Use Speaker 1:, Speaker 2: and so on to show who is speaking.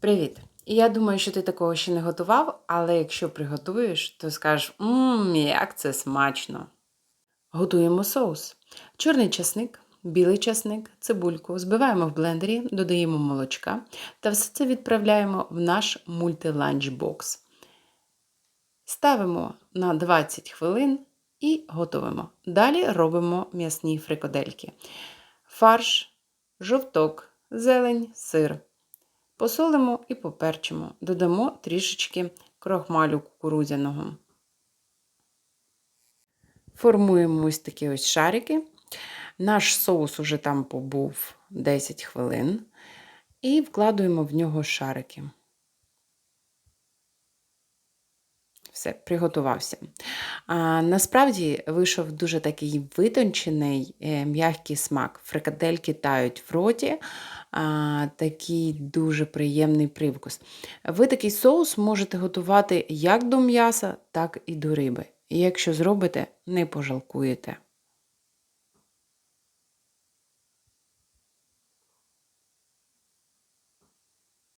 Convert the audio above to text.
Speaker 1: Привіт! Я думаю, що ти такого ще не готував, але якщо приготуєш, то скажеш ммм, як це смачно. Готуємо соус. Чорний часник, білий часник, цибульку збиваємо в блендері, додаємо молочка та все це відправляємо в наш мультиланчбокс. Ставимо на 20 хвилин і готуємо. Далі робимо м'ясні фрикадельки. Фарш, жовток, зелень, сир. Посолимо і поперчимо. Додамо трішечки крохмалю кукурудзяного. Формуємо ось такі ось шарики. Наш соус уже там побув 10 хвилин. І вкладуємо в нього шарики. Все, приготувався. А, Насправді вийшов дуже такий витончений, е, м'який смак. Фрикадельки тають в роті, а, такий дуже приємний привкус. Ви такий соус можете готувати як до м'яса, так і до риби. І якщо зробите, не пожалкуєте.